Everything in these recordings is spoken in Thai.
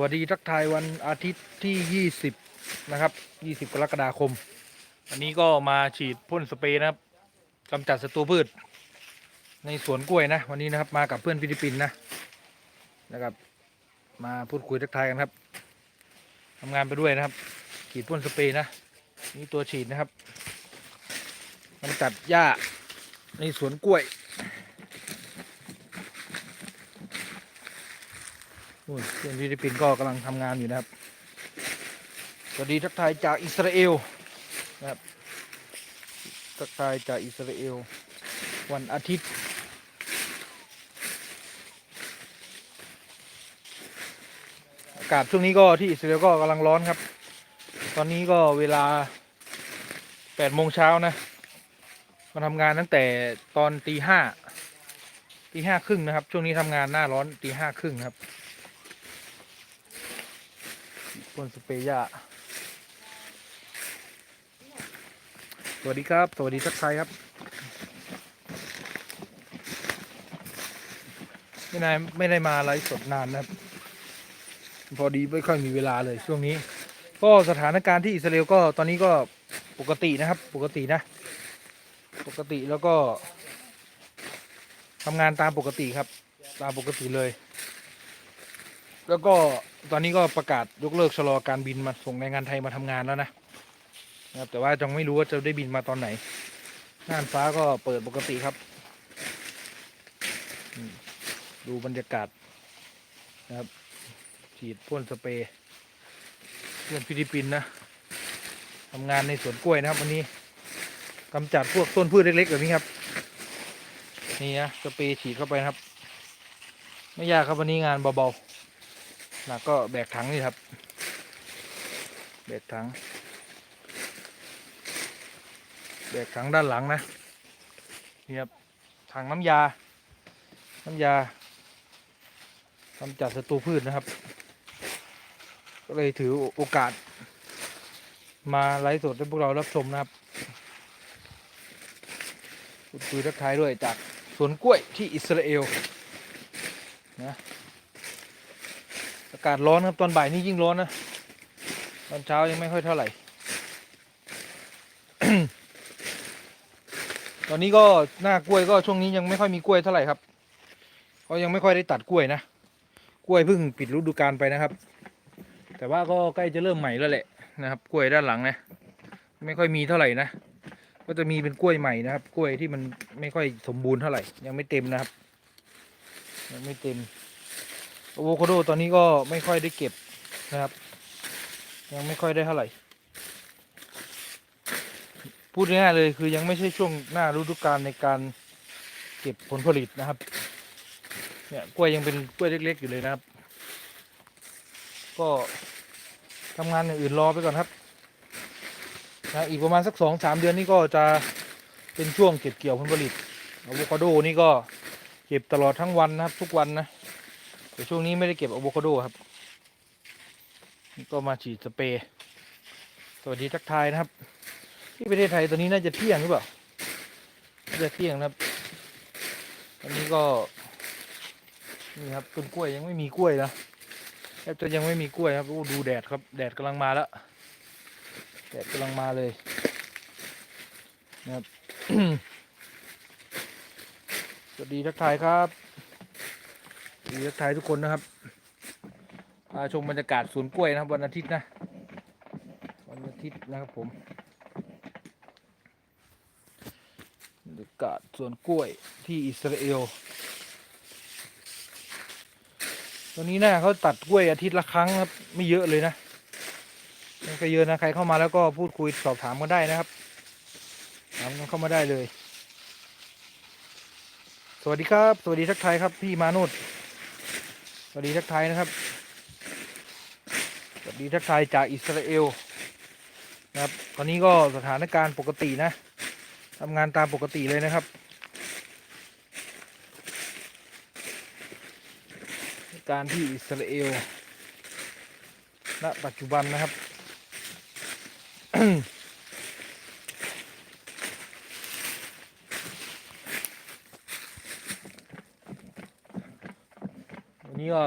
วัสดีทักทายวันอาทิตย์ที่ 20 นะครับ 20 กรกฎาคม อันนี้ก็มาฉีดพ่นสเปรย์นะครับกำจัดศัตรูพืช ในสวนกล้วยนะ วันนี้นะครับมากับเพื่อนฟิลิปปินส์นะนะครับ มาพูดคุยทักทายกันครับทำงานไปด้วยนะครับ ฉีดพ่นสเปรย์นะนี่ตัวฉีดนะครับกำจัดหญ้าในสวนกล้วย นู่นเพื่อนฟิลิปปินส์ก็กำลังทำงานอยู่นะครับสวัสดีทักทายจากอิสราเอลนะครับทักทายจากอิสราเอล วันอาทิตย์อากาศช่วงนี้ก็ที่อิสราเอลก็กำลังร้อนครับ ตอนนี้ก็เวลา8โมงเช้านะมาทำงานตั้งแต่ตอนตีห้าตีห้าครึ่งนะครับ ช่วงนี้ทำงานหน้าร้อนตีห้าครึ่งครับ พ่นสเปรย์หญ้าสวัสดีครับ สวัสดีทักทายครับไม่นายไม่ได้มาไลฟ์สดนานนะครับ พอดีไม่ค่อยมีเวลาเลยช่วงนี้ ก็สถานการณ์ที่อิสราเอลก็ตอนนี้ก็ปกตินะครับ ปกตินะ ปกติแล้วก็ทำงานตามปกติครับ ตามปกติเลย แล้วก็ ตอนนี้ก็ประกาศยกเลิกชะลอการบินมาส่งแรงงานไทยมาทำงานแล้วนะนะครับแต่ว่าจังไม่รู้ว่าจะได้บินมาตอนไหนน่านฟ้าก็เปิดปกติครับ ดูบรรยากาศนะครับฉีดพ่นสเปรย์เพื่อนฟิลิปปินส์นะทำงานในสวนกล้วยนะครับวันนี้กำจัดพวกต้นพืชเล็กๆแบบนี้ครับ นี่นะสเปรย์ฉีดเข้าไปนะครับ ไม่ยากครับวันนี้งานเบาๆ หนักก็แบกถังนี่ครับ แบกถัง แบกถังด้านหลังนะนี่ครับถังน้ำยา น้ำยากำจัดศัตรูพืชนะครับ ก็เลยถือโอกาส มาไลฟ์สดให้พวกเรารับชมนะครับพูดคุยทักทายด้วยจากสวนกล้วยที่อิสราเอลนะากาศร้อนครับตอนบ่ายนี่ยิ่งร้อนนะ ตอนเช้ายังไม่ค่อยเท่าไหร่ ตอนนี้ก็หน้ากล้วยก็ช่วงนี้ยังไม่ค่อยมีกล้วยเท่าไหร่ครับเพราะยังไม่ค่อยได้ตัดกล้วยนะ กล้วยเพิ่งปิดฤดูกาลไปนะครับ แต่ว่าก็ใกล้จะเริ่มใหม่แล้วแหละนะครับ กล้วยด้านหลังนะ ไม่ค่อยมีเท่าไหร่นะ ก็จะมีเป็นกล้วยใหม่นะครับ กล้วยที่มันไม่ค่อยสมบูรณ์เท่าไหร่ ยังไม่เต็มนะครับ ยังไม่เต็ม อะโวคาโดตอนนี้ก็ไม่ค่อยได้เก็บนะครับ ยังไม่ค่อยได้เท่าไหร่ พูดง่ายๆเลยคือยังไม่ใช่ช่วงหน้าฤดูกาลในการเก็บผลผลิตนะครับ เนี่ยกล้วยยังเป็นกล้วยเล็ก ๆ อยู่เลยนะครับ ก็ทำงานอย่างอื่นรอไปก่อนครับนะอีกประมาณสักสองสามเดือนนี่ก็จะเป็นช่วงเก็บเกี่ยวผลผลิตอะโวคาโดนี่ก็เก็บตลอดทั้งวันนะครับทุกวันนะ แต่ช่วงนี้ไม่ได้เก็บอะโวคาโดครับ ก็มาฉีดสเปรย์สวัสดีทักทายนะครับ ที่ประเทศไทยตอนนี้น่าจะเที่ยงหรือเปล่าน่าจะเที่ยงนะครับอันนี้ก็นี่ครับต้นกล้วยยังไม่มีกล้วยนะแทบจะยังไม่มีกล้วยครับโอ้ดูแดดครับ แดดกำลังมาแล้วแดดกำลังมาเลยนะครับสวัสดีทักทายครับ ดีทักทายทุกคนนะครับพาชมบรรยากาศสวนกล้วยนะครับ วันอาทิตย์นะ วันอาทิตย์นะครับผมบรรยากาศสวนกล้วยที่อิสราเอลตอนนี้นะเขาตัดกล้วยอาทิตย์ละครั้งครับ ไม่เยอะเลยนะไม่เยอะนะใครเข้ามาแล้วก็พูดคุยสอบถามกันได้นะครับถามกันเข้ามาได้เลย สวัสดีครับ สวัสดีทักทายครับ พี่มานุษส วัสดีทักทายนะครับ สวัสดีทักทายจากอิสราเอลนะครับ ตอนนี้ก็สถานการณ์ปกตินะทำงานตามปกติเลยนะครับ การที่อิสราเอลณปัจจุบันนะครับ นี้ก็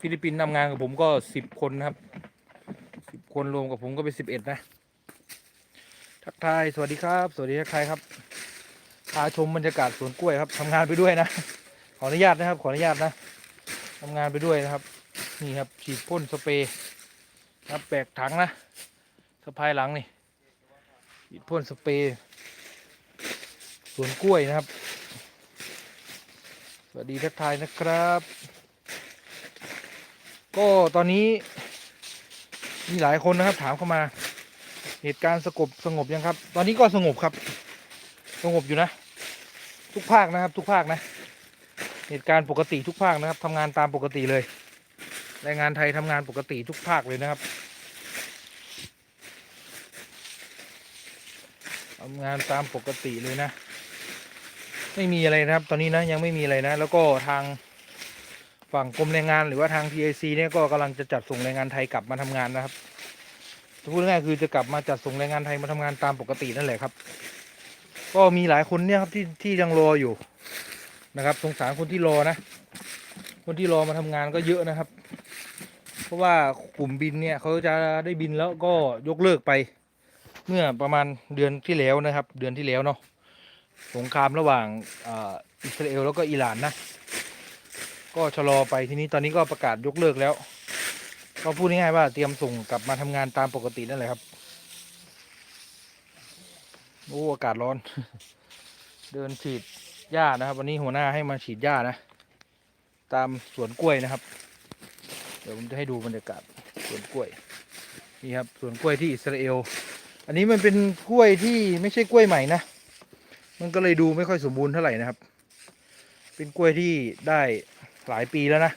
ฟิลิปปินส์ทำงานกับผมก็สิบคนนะครับสิบคนรวมกับผมก็เป็นสิบเอ็ดนะทักทายสวัสดีครับ สวัสดีทักทายครับพาชมบรรยากาศสวนกล้วยครับทำงานไปด้วยนะ ขออนุญาตนะครับ ขออนุญาตนะทำงานไปด้วยนะครับ นี่ครับฉีดพ่นสเปรย์ครับแบกถังนะสะพายหลังนี่ฉีดพ่นสเปรย์สวนกล้วยนะครับ สวัสดีทักทายนะครับ ก็ตอนนี้ มีหลายคนนะครับ ถามเข้ามา เหตุการณ์สงบสงบยังครับ ตอนนี้ก็สงบครับ สงบอยู่นะ ทุกภาคนะครับ ทุกภาคนะ เหตุการณ์ปกติทุกภาคนะครับทำงานตามปกติเลยแรงงานไทยทำงานปกติทุกภาคเลยนะครับทำงานตามปกติเลยนะ ไม่มีอะไรนะครับ ตอนนี้นะยังไม่มีอะไรนะ แล้วก็ทาง ฝั่งกรมแรงงานหรือว่าทาง TIC เนี่ยก็กำลังจะจัดส่งแรงงานไทยกลับมาทำงานนะครับพูดง่ายๆคือจะกลับมาจัดส่งแรงงานไทยมาทำงานตามปกตินั่นแหละครับ ก็มีหลายคนเนี่ยครับที่ที่ยังรออยู่นะครับสงสารคนที่รอนะ คนที่รอมาทำงานก็เยอะนะครับ เพราะว่ากลุ่มบินเนี่ยเขาจะได้บินแล้วก็ยกเลิกไป เมื่อประมาณเดือนที่แล้วนะครับ เดือนที่แล้วเนาะสงครามระหว่างออิสราเอลแล้วก็อิหร่านนะ ก็ชะลอไปทีนี้ตอนนี้ก็ประกาศยกเลิกแล้ว ก็พูดง่ายๆว่าเตรียมส่งกลับมาทำงานตามปกตินั่นแหละครับโอ้อากาศร้อน เดินฉีดหญ้านะครับ วันนี้หัวหน้าให้มาฉีดหญ้านะ ตามสวนกล้วยนะครับ เดี๋ยวผมจะให้ดูบรรยากาศสวนกล้วยนี่ครับสวนกล้วยที่อิสราเอล อันนี้มันเป็นกล้วยที่ไม่ใช่กล้วยใหม่นะมันก็เลยดูไม่ค่อยสมบูรณ์เท่าไหร่นะครับ เป็นกล้วยที่ได้ หลายปีแล้วนะ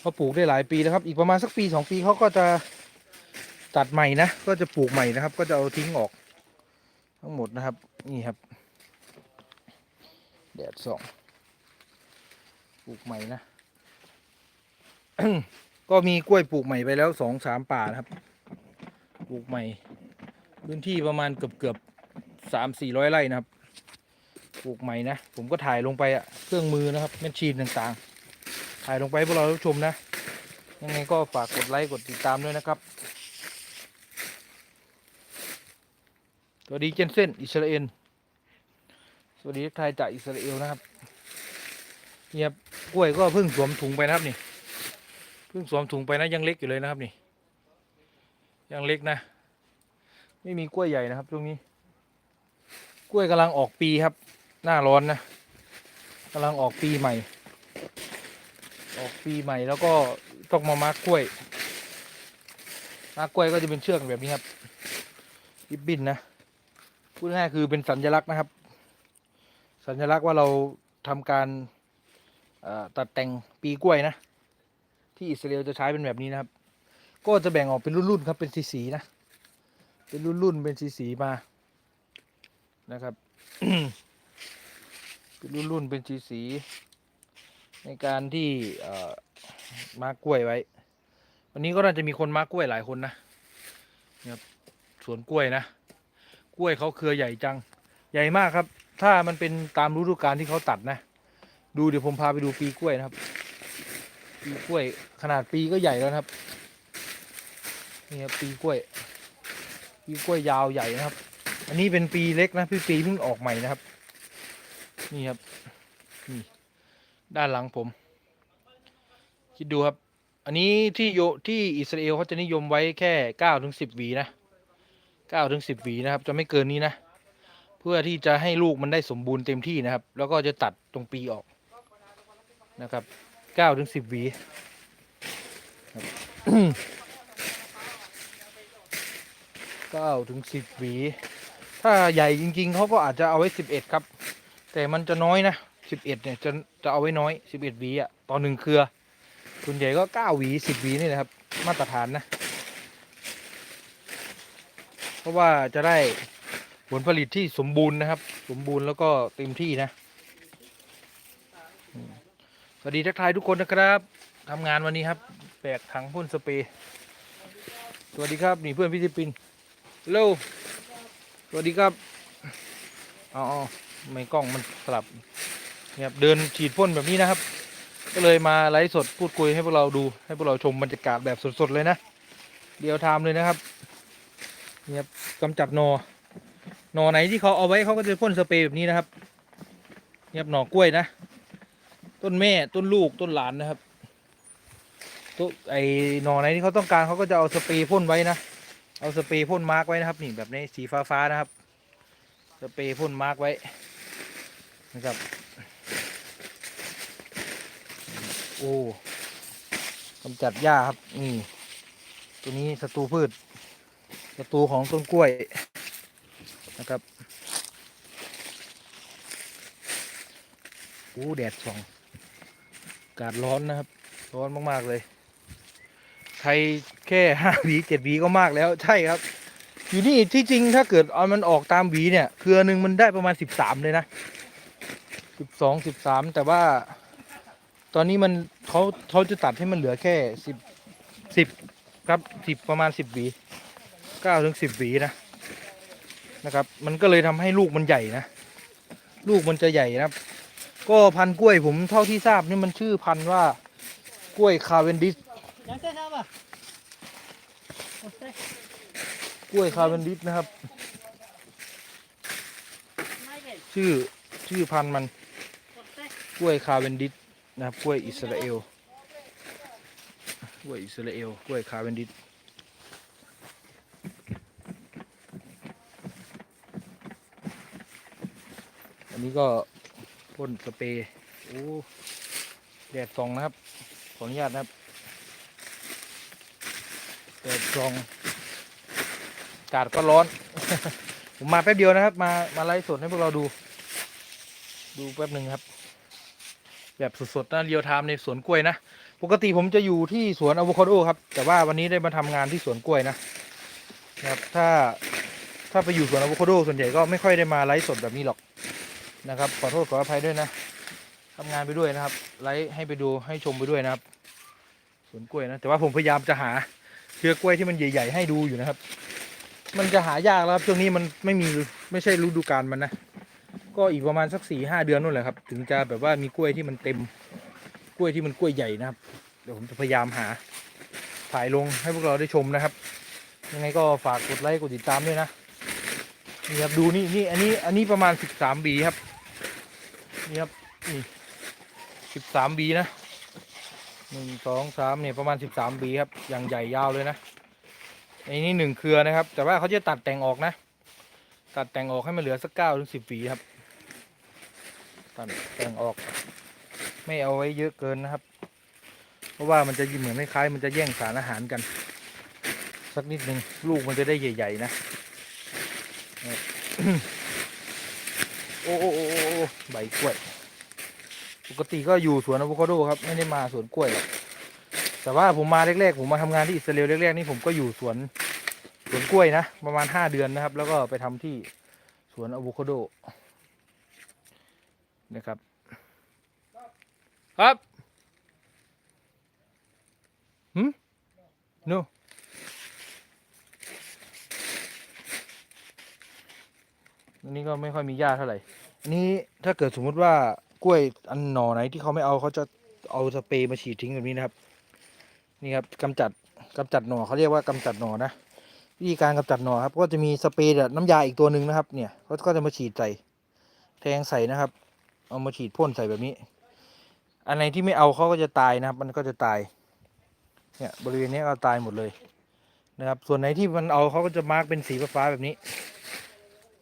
เขาปลูกได้หลายปีแล้วครับ อีกประมาณสักปีสองปีเขาก็จะตัดใหม่นะก็จะปลูกใหม่นะครับ ก็จะเอาทิ้งออก ทั้งหมดนะครับ นี่ครับแดดส่องปลูกใหม่นะก็มีกล้วยปลูกใหม่ไปแล้วสองสามป่านะครับ ปลูกใหม่ พื้นที่ประมาณเกือบเกือบสามสี่ร้อยไร่นะครับ ปลูกใหม่นะ ผมก็ถ่ายลงไปอะเครื่องมือนะครับแมชชีนต่างๆ ถ่ายลงไปพวกเราชมนะ ยังไงก็ฝากกดไลค์กดติดตามด้วยนะครับสวัสดีเจนเซนอิสราเอลสวัสดีทักทายจากอิสราเอลนะครับเนี่ครับกล้วยก็เพิ่งสวมถุงไปนะครับนี่เพิ่งสวมถุงไปนะยังเล็กอยู่เลยนะครับนี่ ยังเล็กนะ ไม่มีกล้วยใหญ่นะครับช่วงนี้ กล้วยกำลังออกปีครับ หน้าร้อนนะกำลังออกปีใหม่ ออกปีใหม่แล้วก็ต้องมามาร์กกล้วยมาร์กกล้วยก็จะเป็นเชือกแบบนี้ครับริบบินนะพูดง่ายคือเป็นสัญลักษณ์นะครับ สัญลักษณ์ว่าเราทำการตัดแต่งปีกล้วยนะ ที่อิสราเอลจะใช้เป็นแบบนี้นะครับ ก็จะแบ่งออกเป็นรุ่นๆครับเป็นสีๆนะ เป็นรุ่นๆเป็นสีๆมานะครับ เป็นรุ่นๆเป็นสีๆ ในการที่เอมากล้วยไว้ วันนี้ก็น่าจะมีคนมากล้วยหลายคนนะนี่ครับสวนกล้วยนะ กล้วยเขาเครือใหญ่จัง ใหญ่มากครับ ถ้ามันเป็นตามฤดูกาลที่เขาตัดนะ ดูเดี๋ยวผมพาไปดูปีกล้วยนะครับ ปีกล้วยขนาดปีก็ใหญ่แล้วนะครับนี่ครับปีกล้วย ปีกล้วยยาวใหญ่นะครับ อันนี้เป็นปีเล็กนะพี่ปีเพิ่งออกใหม่นะครับ นี่ครับ ด้านหลังผม คิดดูครับ อันนี้ที่โยที่อิสราเอลเขาจะนิยมไว้แค่เก้าถึงสิบวีนะเก้าถึงสิบวีนะครับ จะไม่เกินนี้นะ เพื่อที่จะให้ลูกมันได้สมบูรณ์เต็มที่นะครับ แล้วก็จะตัดตรงปีออกนะครับเก้าถึงสิบวีเก้าถึงสิบหวี ถ้าใหญ่จริง ๆ เขาก็อาจจะเอาไว้สิบเอ็ดครับ แต่มันจะน้อยนะ สิบเอ็ดเนี่ยจะจะเอาไว้น้อยสิบเอ็ดวีอะต่อหนึ่งเครือส่วนใหญ่ก็เก้าวีสิบวีนี่นะครับ มาตรฐานนะ เพราะว่าจะได้ผลผลิตที่สมบูรณ์นะครับ สมบูรณ์แล้วก็เต็มที่นะสวัสดีทักทายทุกคนนะครับทำงานวันนี้ครับแบกถังพ่นสเปรย์สวัสดีครับนี่เพื่อนพี่ิปินฮัลโหลสวัสดีครับอ๋อไม่กล้องมันสลับ นี่ครับเดินฉีดพ่นแบบนี้นะครับ ก็เลยมาไลฟ์สดพูดคุยให้พวกเราดูให้พวกเราชมบรรยากาศแบบสดๆเลยนะ เดียวไทม์เลยนะครับเนี่ยครับกำจัดหนอหนอไหนที่เขาเอาไว้เขาก็จะพ่นสเปรย์แบบนี้นะครับเนี่ยครับหน่อกล้วยนะ ต้นแม่ต้นลูกต้นหลานนะครับต้นไอหน่อไหนที่เขาต้องการเขาก็จะเอาสเปรย์พ่นไว้นะ เอาสเปรย์พ่นมาร์กไว้นะครับนี่แบบนี้สีฟ้าๆนะครับ สเปรย์พ่นมาร์กไว้นะครับ โอ้กำจัดหญ้าครับ นี่ ตัวนี้ศัตรูพืชศัตรูของต้นกล้วยนะครับโอ้แดดส่องอากาศร้อนนะครับ ร้อนมาก ๆ เลย ไทยแค่ห้าหวีเจ็ดหวีก็มากแล้ว ใช่ครับ อยู่นี่ที่จริงถ้าเกิดเอามันออกตามหวีเนี่ย เครือหนึ่งมันได้ประมาณสิบสามเลยนะสิบสองสิบสามแต่ว่า ตอนนี้มันเขาเขาจะตัดให้มันเหลือแค่สิบสิบครับสิบประมาณสิบหวีเก้าถึงสิบหวีนะนะครับ มันก็เลยทำให้ลูกมันใหญ่นะ ลูกมันจะใหญ่นะครับ ก็พันธุ์กล้วยผมเท่าที่ทราบนี่มันชื่อพันธุ์ว่ากล้วยคาเวนดิสยังเต้นครับอะโอเคกล้วยคาเวนดิสนะครับไม่เก่งชื่อชื่อพันธุ์มันโอเคกล้วยคาเวนดิส นะครับกล้วยอิสราเอลกล้วยอิสราเอลกล้วยคาเวนดิสอันนี้ก็พ่นสเปรย์โอ้แดดส่องนะครับ ขออนุญาตนะครับแดดส่องอากาศก็ร้อน ผมมาแป๊บเดียวนะครับ มามาไลฟ์สดให้พวกเราดู ดูแป๊บหนึ่งครับ แบบสดๆนะเรียวไทม์ในสวนกล้วยนะ ปกติผมจะอยู่ที่สวนอะโวคาโดครับ แต่ว่าวันนี้ได้มาทำงานที่สวนกล้วยนะนะครับถ้าถ้าไปอยู่สวนอะโวคาโดส่วนใหญ่ก็ไม่ค่อยได้มาไลฟ์สดแบบนี้หรอกนะครับขอโทษขออภัยด้วยนะทำงานไปด้วยนะครับ ไลฟ์ให้ไปดูให้ชมไปด้วยนะครับ สวนกล้วยนะ แต่ว่าผมพยายามจะหาเครือกล้วยที่มันใหญ่ ๆ ให้ดูอยู่นะครับ มันจะหายากแล้วครับช่วงนี้มันไม่มีไม่ใช่ฤดูกาลมันนะ ก็อีกประมาณสักสี่ห้าเดือนนู่นแหละครับ ถึงจะแบบว่ามีกล้วยที่มันเต็มกล้วยที่มันกล้วยใหญ่นะครับ เดี๋ยวผมจะพยายามหา ถ่ายลงให้พวกเราได้ชมนะครับ ยังไงก็ฝากกดไลค์กดติดตามด้วยนะนี่ครับดูนี่นี่อันนี้อันนี้ประมาณสิบสามบีครับนี่ครับนี่สิบสามบีนะหนึ่งสองสามเนี่ยประมาณสิบสามบีครับอย่างใหญ่ยาวเลยนะอันนี้หนึ่งเครือนะครับ แต่ว่าเขาจะตัดแต่งออกนะ ตัดแต่งออกให้มันเหลือสักเก้าถึงสิบหวีครับ ตัดแต่งออก ไม่เอาไว้เยอะเกินนะครับ เพราะว่ามันจะเหมือนคล้ายๆมันจะแย่งสารอาหารกัน สักนิดหนึ่งลูกมันจะได้ใหญ่ ๆ นะโอ้โอ้โอ้ใบกล้วย ปกติก็อยู่สวนอะโวคาโดครับไม่ได้มาสวนกล้วยหรอกแต่ว่าผมมาแรกๆผมมาทำงานที่อิสราเอลแรกๆนี่ผมก็อยู่สวนสวนกล้วยนะ ประมาณห้าเดือนนะครับ แล้วก็ไปทำที่สวนอะโวคาโด นะครับ ครับหืมโนอันนี้ก็ไม่ค่อยมีหญ้าเท่าไหร่ อันนี้ถ้าเกิดสมมุติว่ากล้วยอันหน่อไหนที่เขาไม่เอาเขาจะเอาสเปรย์มาฉีดทิ้งแบบนี้นะครับ นี่ครับกำจัดกำจัดหน่อเขาเรียกว่ากำจัดหน่อนะวิธีการกำจัดหนอครับ ก็จะมีสเปรย์น้ำยาอีกตัวหนึ่งนะครับ เนี่ยเขาก็จะมาฉีดใส่แทงใส่นะครับ เอามาฉีดพ่นใส่แบบนี้ อันไหนที่ไม่เอาเขาก็จะตายนะครับ มันก็จะตาย เนี่ยบริเวณนี้ก็ตายหมดเลยนะครับ ส่วนไหนที่มันเอาเขาก็จะมาร์กเป็นสีฟ้าแบบนี้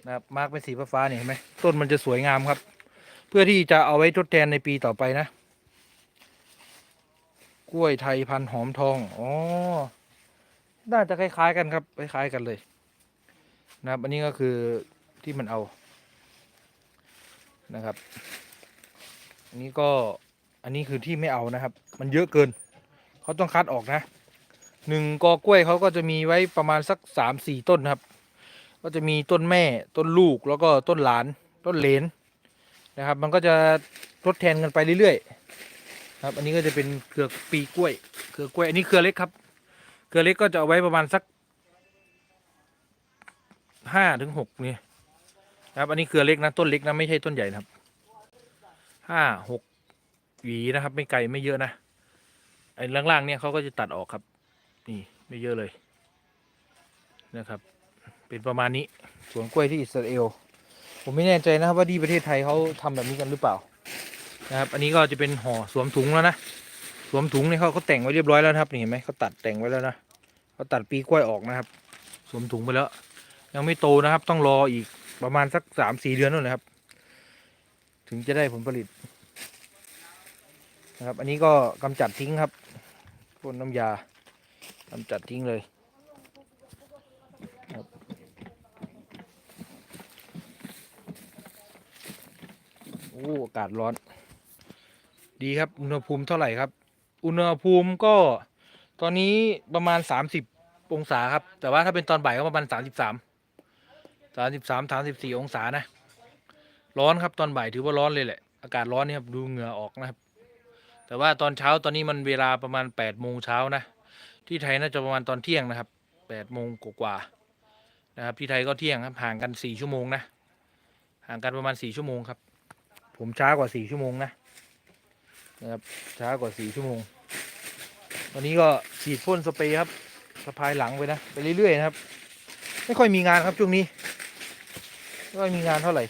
นะครับมาร์กเป็นสีฟ้าเนี่ยเห็นไหมต้นมันจะสวยงามครับ เพื่อที่จะเอาไว้ทดแทนในปีต่อไปนะ กล้วยไทยพันหอมทองอ๋อน่าจะคล้ายๆกันครับคล้ายๆกันเลย นะครับอันนี้ก็คือที่มันเอา นะครับ อันนี้ก็อันนี้คือที่ไม่เอานะครับ มันเยอะเกิน เขาต้องคัดออกนะหนึ่งกอกล้วยเขาก็จะมีไว้ประมาณสักสามสี่ต้นครับ ก็จะมีต้นแม่ต้นลูกแล้วก็ต้นหลานต้นเลนนะครับ มันก็จะทดแทนกันไปเรื่อยๆครับ อันนี้ก็จะเป็นเครือปีกล้วย เครือกล้วยอันนี้เครือเล็กครับเกลือเล็กก็จะเอาไว้ประมาณสักห้าถึงหกเนี่ย นะครับ อันนี้เกลือเล็กนะต้นเล็กนะไม่ใช่ต้นใหญ่นะครับห้าหกหวีนะครับ ไม่ไกลไม่เยอะนะไอ้ล่างๆเนี่ยเขาก็จะตัดออกครับ นี่ไม่เยอะเลยนะครับ เป็นประมาณนี้สวนกล้วยที่อิสราเอลผมไม่แน่ใจนะครับว่าที่ประเทศไทยเขาทำแบบนี้กันหรือเปล่านะครับ อันนี้ก็จะเป็นห่อสวมถุงแล้วนะสวมถุงเนี่ยเขาเขาแต่งไว้เรียบร้อยแล้วครับนี่เห็นไหมเขาตัดแต่งไว้แล้วนะเขาตัดปีกล้วยออกนะครับ สวมถุงไปแล้ว ยังไม่โตนะครับ ต้องรออีก ประมาณสักสามสี่เดือนนู่นนะครับ ถึงจะได้ผลผลิตนะครับ อันนี้ก็กำจัดทิ้งครับพ่นน้ำยากำจัดทิ้งเลยครับโอ้อากาศร้อน ดีครับ อุณหภูมิเท่าไหร่ครับ อุณหภูมิก็ตอนนี้ประมาณ 30 องศาครับ แต่ว่าถ้าเป็นตอนบ่ายก็ประมาณ 33 33 34องศานะ ร้อนครับตอนบ่ายถือว่าร้อนเลยแหละ อากาศร้อนนี่ครับดูเหงื่อออกนะครับ แต่ว่าตอนเช้าตอนนี้มันเวลาประมาณ8ปดโมงเช้านะ ที่ไทยน่าจะประมาณตอนเที่ยงนะครับ8ปดโมงกว่าๆนะครับ ที่ไทยก็เที่ยงครับห่างกัน4ชั่วโมงนะ ห่างกันประมาณ4ชั่วโมงครับ ผมช้ากว่า4ชั่วโมงนะนะครับช้ากว่า4ชั่วโมงวันนี้ก็ฉีดพ่นสเปรย์ครับสะพายหลังไปนะไปเรื่อยๆนะครับ ไม่ค่อยมีงานครับช่วงนี้ ไม่มีงานเท่าไหร่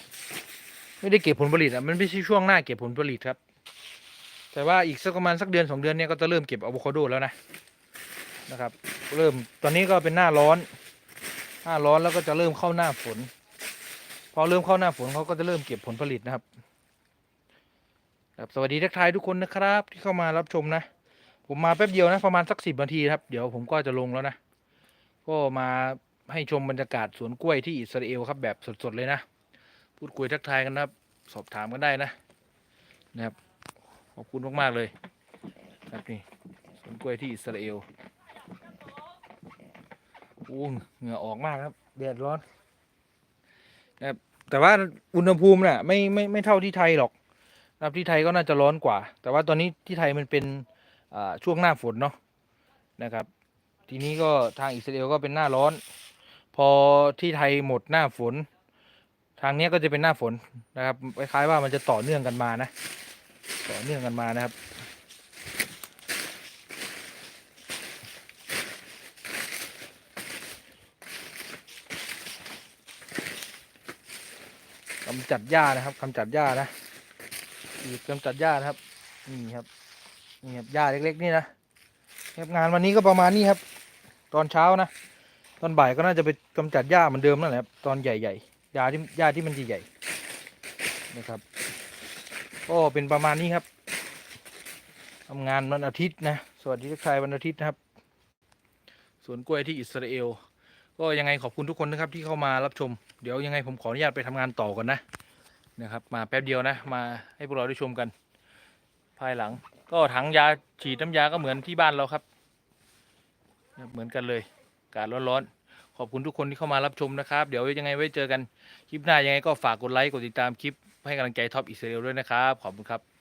ไม่ได้เก็บผลผลิตอะ มันไม่ใช่ช่วงหน้าเก็บผลผลิตครับ แต่ว่าอีกสักประมาณสักเดือนสองเดือนเนี้ยก็จะเริ่มเก็บอะโวคาโดแล้วนะนะครับ เริ่มตอนนี้ก็เป็นหน้าร้อน หน้าร้อนแล้วก็จะเริ่มเข้าหน้าฝน พอเริ่มเข้าหน้าฝนเขาก็จะเริ่มเก็บผลผลิตนะครับครับสวัสดีทักทายทุกคนนะครับ ที่เข้ามารับชมนะ ผมมาแป๊บเดียวนะประมาณสักสิบนาทีครับ เดี๋ยวผมก็จะลงแล้วนะ ก็มา ให้ชมบรรยากาศสวนกล้วยที่อิสราเอลครับแบบสดๆเลยนะ พูดคุยทักทายกันนะครับ สอบถามกันได้นะนะครับขอบคุณมากๆเลยครับนี่สวนกล้วยที่อิสราเอลโอ้เหงื่อออกมากครับแดดร้อนนะครับแต่ว่าอุณหภูมิน่ะไม่ไม่ไม่เท่าที่ไทยหรอกนะครับที่ไทยก็น่าจะร้อนกว่า แต่ว่าตอนนี้ที่ไทยมันเป็นช่วงหน้าฝนเนาะนะครับ ทีนี้ก็ทางอิสราเอลก็เป็นหน้าร้อน พอที่ไทยหมดหน้าฝน ทางนี้ก็จะเป็นหน้าฝนนะครับคล้ายๆว่ามันจะต่อเนื่องกันมานะ ต่อเนื่องกันมานะครับกำจัดหญ้านะครับกำจัดหญ้านะอีกกำจัดหญ้านะครับนี่ครับนี่ครับหญ้าเล็กๆนี่นะงานวันนี้ก็ประมาณนี้ครับ ตอนเช้านะ อนบ่ายก็น่าจะไปกำจัดหญ้าเหมือนเดิมนั่นแหละตอนใหญ่ๆหญ้าที่หญ้าที่มันใหญ่ๆนะครับ ก็เป็นประมาณนี้ครับทำงานวันอาทิตย์นะสวัสดีทุกทายวันอาทิตย์นะครับสวนกล้วยที่อิสราเอล ก็ยังไงขอบคุณทุกคนนะครับที่เข้ามารับชม เดี๋ยวยังไงผมขออนุญาตไปทำงานต่อก่อนนะนะครับ มาแป๊บเดียวนะ มาให้พวกเราได้ชมกัน ภายหลัง ก็ถังยาฉีดน้ำยาก็เหมือนที่บ้านเราครับ เหมือนกันเลยอากาศร้อนๆ ขอบคุณทุกคนที่เข้ามารับชมนะครับ เดี๋ยวยังไงไว้เจอกันคลิปหน้ายังไงก็ฝากกดไลค์กดติดตามคลิปให้กำลังใจท็อปอิสราเอลด้วยนะครับ ขอบคุณครับ